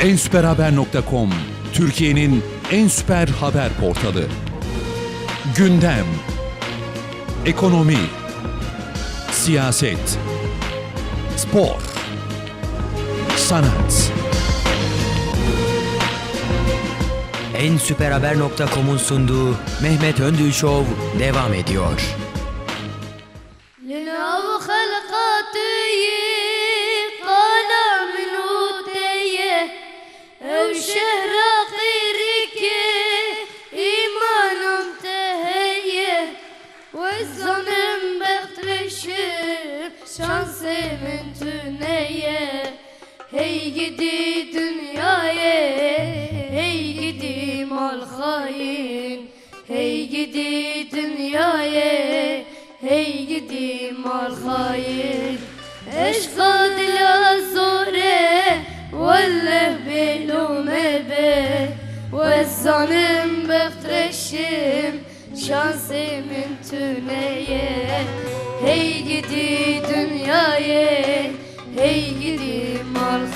ensüperhaber.com Türkiye'nin en süper haber portalı. Gündem, ekonomi, siyaset, spor, sanat. En süperhaber.com'un sunduğu Mehmet Öndül devam ediyor. şehre gayrike imanım teheyye Ve zanım bekleşir şansımın tüneye Hey gidi dünyaya hey gidi mal hain Hey gidi dünyaya hey gidi mal hain Eşkadila ولا بلوم به والظالم بخترشم شانسي من تنيه هي جدي دنياي هي جدي مال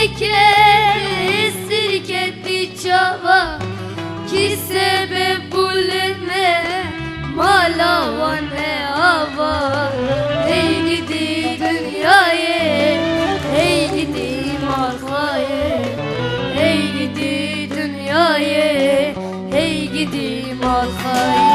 sirke sirketli çava ki sebep buleme malavan e ava ey gidi dünyaya. Ey gidi markaya ey gidi dünyaya. Ey gidi markaya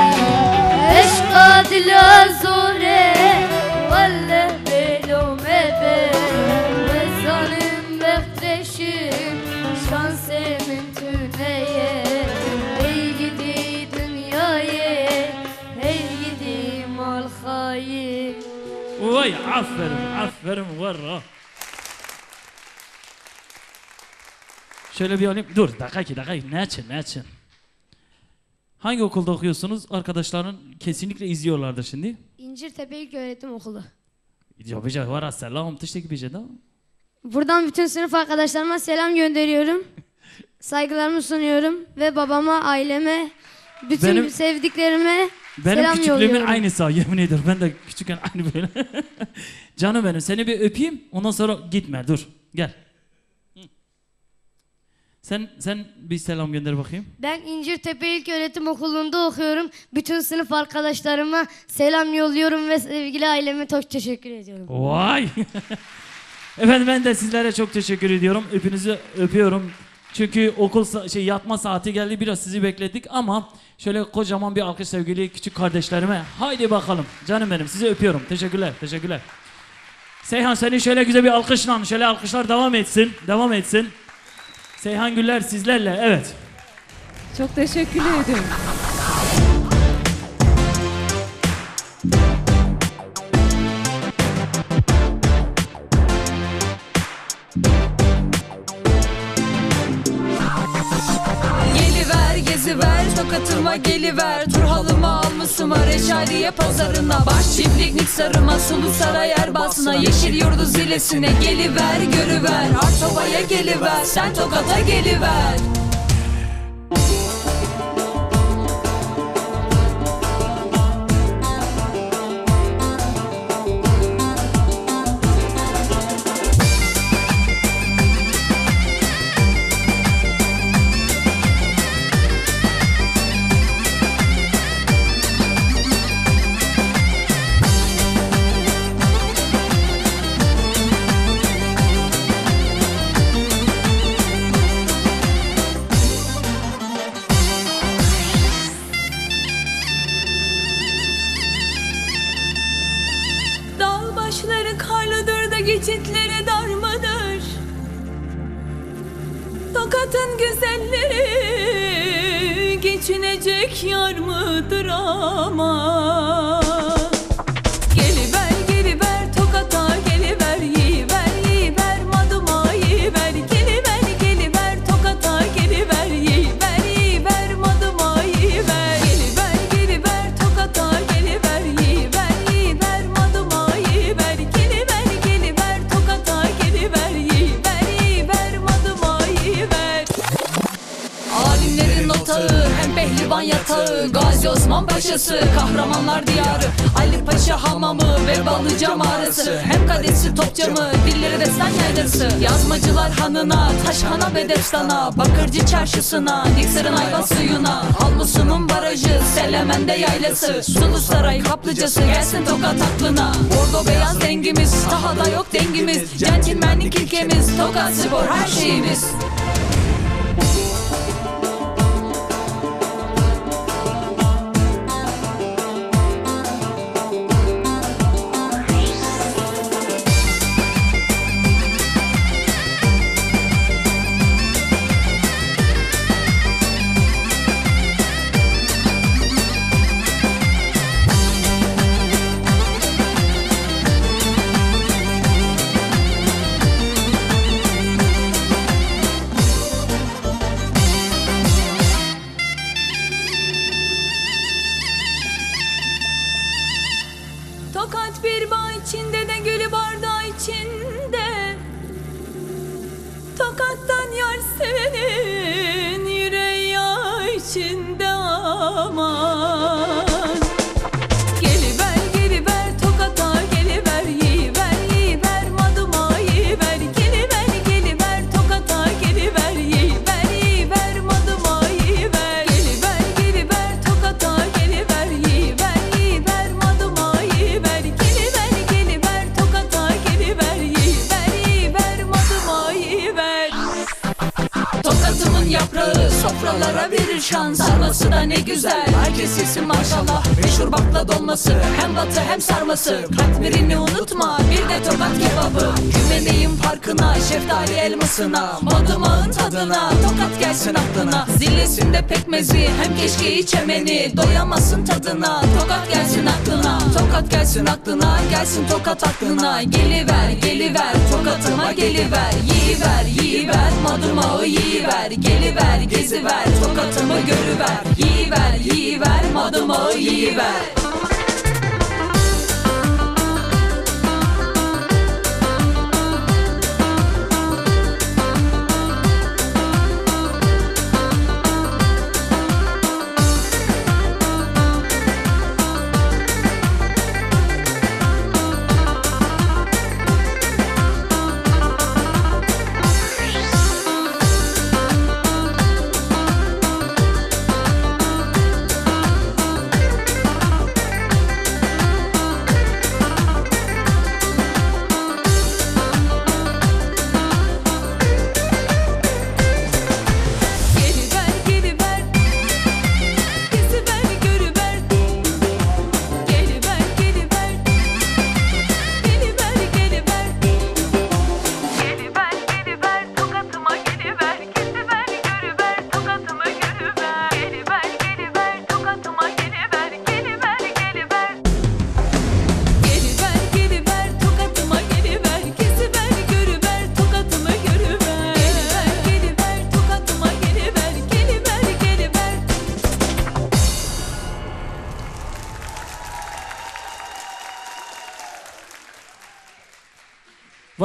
aferin aferin var ha. Şöyle bir alayım. Dur dakika iki dakika. Ne için ne için? Hangi okulda okuyorsunuz? Arkadaşların kesinlikle izliyorlardır şimdi. İncirtepe İlköğretim Okulu. Yapacak var ha selam teşekkür ederim. Buradan bütün sınıf arkadaşlarıma selam gönderiyorum. Saygılarımı sunuyorum ve babama, aileme, bütün Benim- sevdiklerime Benim selam küçüklüğümün yolluyorum. aynısı ha yemin ederim. Ben de küçükken aynı böyle. Canım benim seni bir öpeyim ondan sonra gitme dur gel. Sen sen bir selam gönder bakayım. Ben İncirtepe İlköğretim Okulu'nda okuyorum. Bütün sınıf arkadaşlarıma selam yolluyorum ve sevgili aileme çok teşekkür ediyorum. Vay. Efendim ben de sizlere çok teşekkür ediyorum. Hepinizi öpüyorum. Çünkü okul sa- şey yatma saati geldi biraz sizi bekledik ama şöyle kocaman bir alkış sevgili küçük kardeşlerime. Haydi bakalım. Canım benim sizi öpüyorum. Teşekkürler. Teşekkürler. Seyhan seni şöyle güzel bir alkışla şöyle alkışlar devam etsin. Devam etsin. Seyhan Güller sizlerle. Evet. Çok teşekkür ederim. Tokatıma geliver. Turhalıma almışıma reşadiye pazarına Baş. Çiftlik niksarıma sulu saray erbasına Yeşil yurdu zilesine geliver görüver. Artova'ya geliver sen tokata geliver Osman Paşası kahramanlar diyarı Ali Paşa hamamı ve Balıca mağarası Hem kadesi Topçamı dilleri destan yaylası Yazmacılar hanına Taşhana Bedestan'a Bakırcı çarşısına Niksar'ın ayva suyuna. Almusun'un barajı Selemen'de yaylası. Sulu Saray kaplıcası gelsin tokat aklına. Bordo beyaz dengimiz Sahada yok dengimiz. Centilmenlik ilkemiz Tokat spor her şeyimiz toca verir şan Sarması da ne güzel. Herkes yesin maşallah. Meşhur bakla dolması. Hem batı hem sarması. Katmerini unutma. Bir de tokat kebabı. Güveneyim parkına şeftali elmasına. Madımağın tadına. Tokat gelsin aklına. Zillesinde pekmezi. Hem keşke içemeni. Doyamazsın tadına. Tokat gelsin aklına. Tokat gelsin aklına. Gelsin tokat aklına. Geliver geliver. Tokatıma geliver. Yiyiver yiyiver. Madımağı yiyiver. Geliver geziver tokatımı görüver Yiyiver yiyiver madımağı yiyiver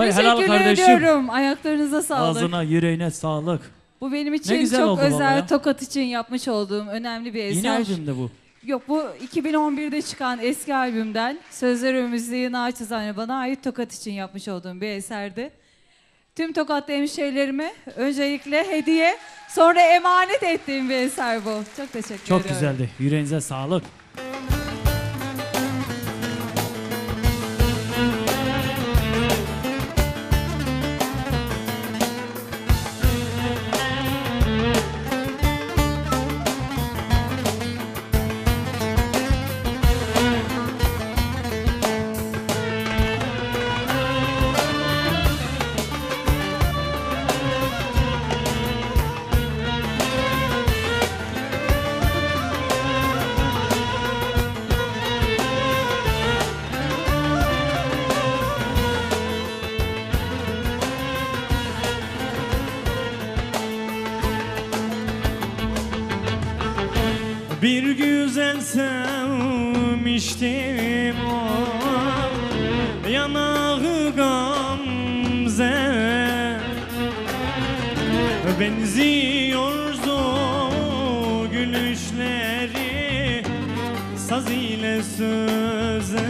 Vay helal Teşekkür kardeşim. ediyorum. Ayaklarınıza sağlık. Ağzına yüreğine sağlık. Bu benim için güzel çok oldu özel. Tokat için yapmış olduğum önemli bir eser. Yeni albümde bu. Yok bu 2011'de çıkan eski albümden Sözler ve Müziği Naçizane bana ait Tokat için yapmış olduğum bir eserdi. Tüm Tokatlı hemşehrilerime öncelikle hediye sonra emanet ettiğim bir eser bu. Çok teşekkür Çok ediyorum. güzeldi. Yüreğinize sağlık. Benziyordu gülüşleri Saz ile söze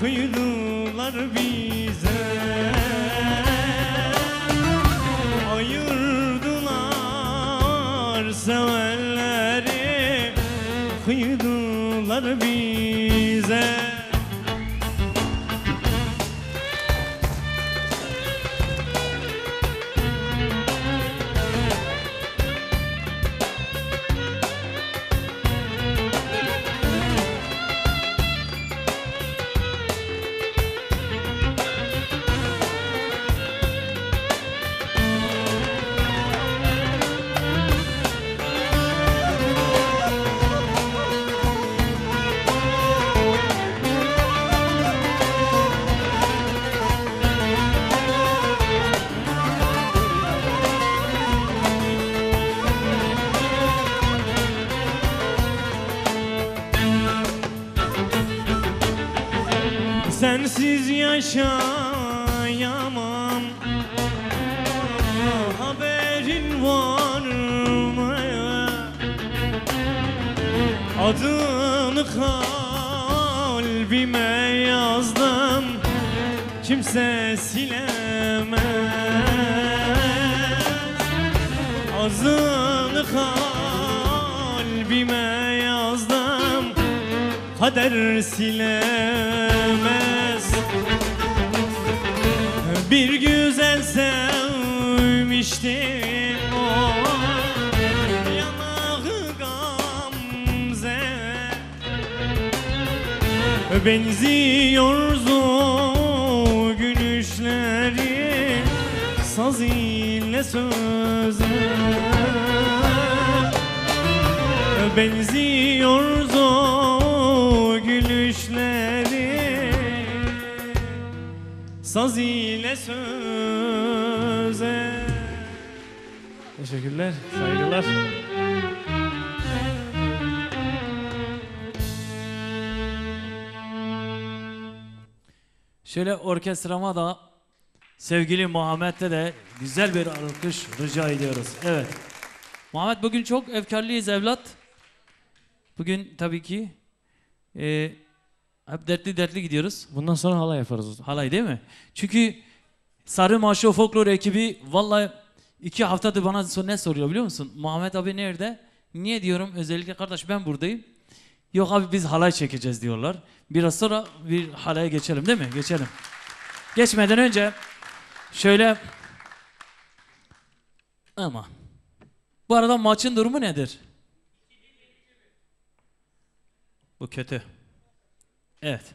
Kıydılar bize. Ayırdılar sevenleri. Kıydılar bize yaşayamam. Haberin var mı? Adını kalbime yazdım. Kimse silemez. Azını kalbime yazdım. Kader silemez Bir güzel sevmiştim o. Yanağı gamze. Benziyordu gülüşleri. Saz ile söze. Benziyordu Saz ile söze Teşekkürler, saygılar. Şöyle orkestrama da sevgili Muhammed'e de güzel bir alkış rica ediyoruz. Evet. Muhammed bugün çok efkarlıyız evlat. Bugün tabii ki e, hep dertli dertli gidiyoruz. Bundan sonra halay yaparız. Halay değil mi? Çünkü Sarı Maşo Folklor ekibi vallahi iki haftadır bana ne soruyor biliyor musun? Muhammed abi nerede? Niye diyorum özellikle kardeş ben buradayım. Yok abi biz halay çekeceğiz diyorlar. Biraz sonra bir halaya geçelim değil mi? Geçelim. Geçmeden önce şöyle ama bu arada maçın durumu nedir? Bu kötü. Evet.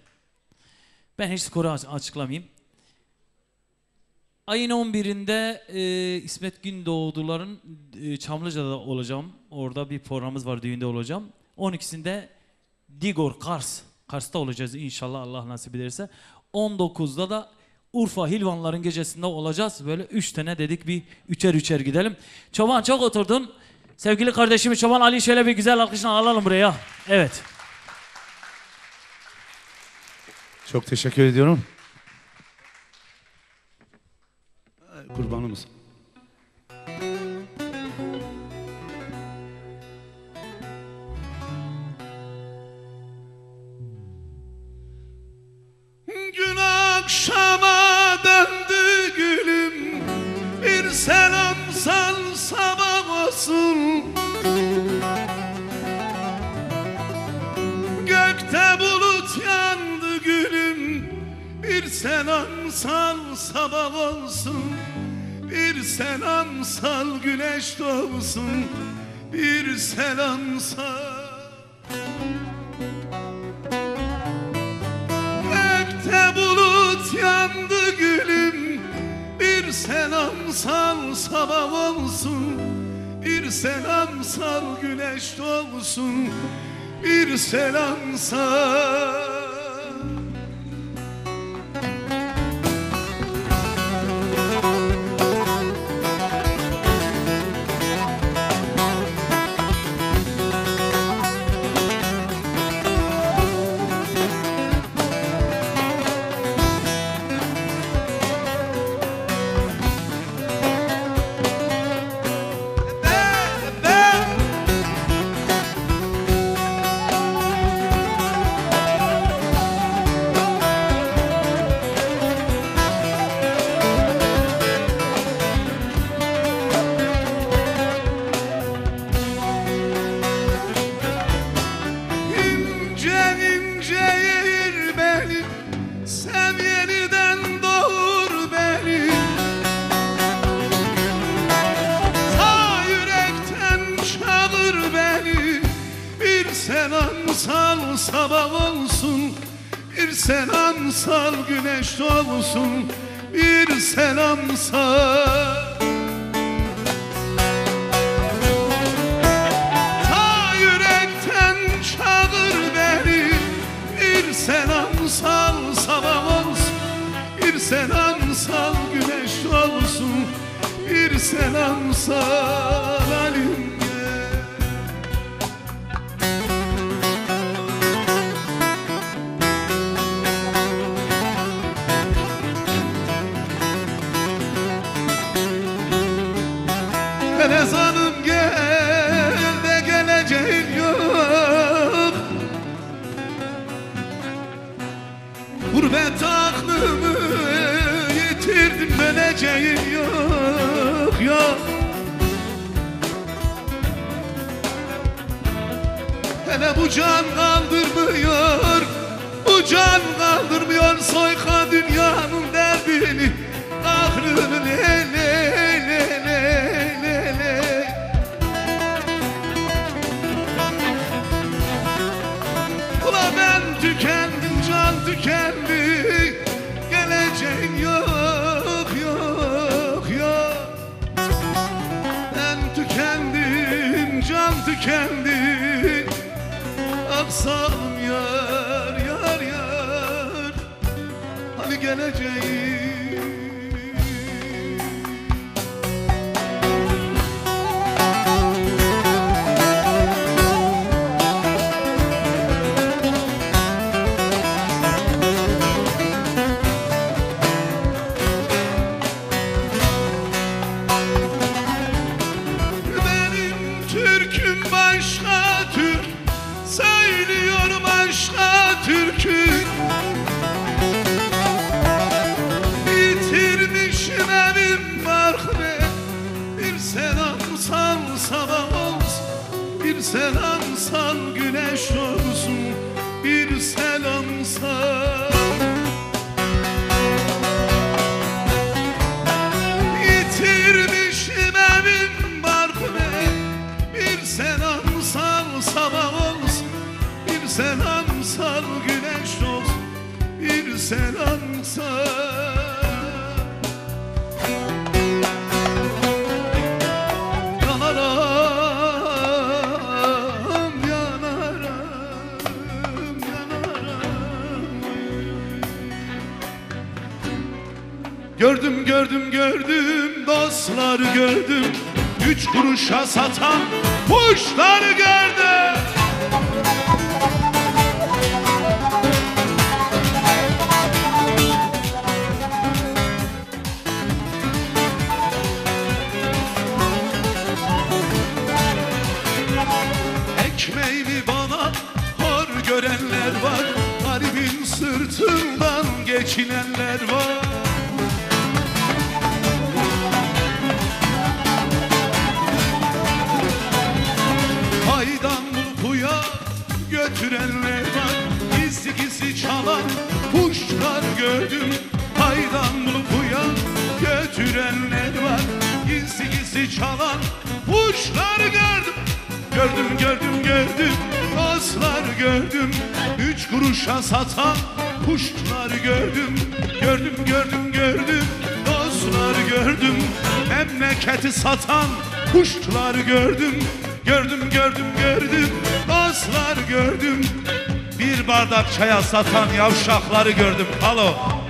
Ben hiç skoru aç- açıklamayayım. Ayın 11'inde e, İsmet Gündoğduların e, Çamlıca'da olacağım. Orada bir programımız var, düğünde olacağım. 12'sinde Digor, Kars. Kars'ta olacağız inşallah Allah nasip ederse. 19'da da Urfa Hilvanların gecesinde olacağız. Böyle 3 tane dedik bir üçer üçer gidelim. Çoban çok oturdun. Sevgili kardeşimi Çoban Ali şöyle bir güzel alkışla alalım buraya. Evet. Çok teşekkür ediyorum. Kurbanımız. Gün akşama Bir selam sal sabah olsun Bir selam sal güneş doğsun Bir selam sal Gökte bulut yandı gülüm Bir selam sal sabah olsun Bir selam sal güneş doğsun bir selamsa İnce selam sal güneş olsun Bir selam sal. Ta yürekten çağır beni Bir selam sal sabah olsun. Bir selam sal güneş olsun Bir selam sal geleceğim Gördüm gördüm dostlar gördüm. Üç kuruşa satan kuşlar gördüm. Ekmeğimi bana hor görenler var. Garibin sırtından geçinenler var götürenler var Gizli gizli çalan kuşlar gördüm. Gördüm gördüm gördüm dostlar gördüm. Üç kuruşa satan kuşlar gördüm. Gördüm gördüm gördüm dostlar gördüm. Memleketi satan kuşlar gördüm. Gördüm gördüm gördüm dostlar gördüm. Bir bardak çaya satan yavşakları gördüm. Alo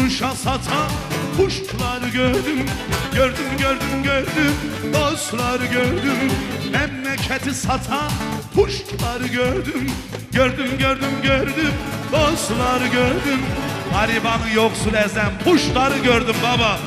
kuruşa satan kuşlar gördüm Gördüm gördüm gördüm dostlar gördüm Memleketi satan kuşlar gördüm Gördüm gördüm gördüm dostlar gördüm. Garibanı yoksul ezen puşları gördüm baba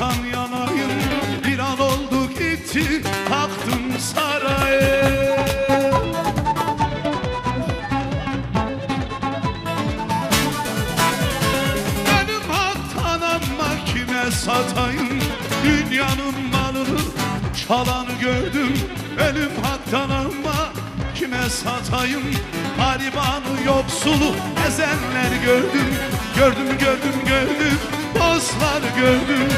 haktan yanayım Bir an oldu gitti taktım sarayı Benim haktan ama kime satayım Dünyanın malını çalanı gördüm. Benim haktan ama kime satayım Garibanı yoksulu ezenler gördüm. Gördüm gördüm gördüm dostlar gördüm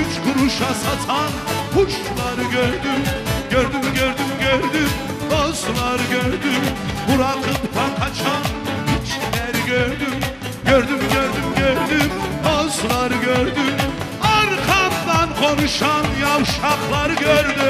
Üç kuruşa satan kuşlar gördüm Gördüm gördüm gördüm dostlar gördüm Bırakıp kaçan hiçler gördüm. Gördüm gördüm gördüm dostlar gördüm Arkamdan konuşan yavşaklar gördüm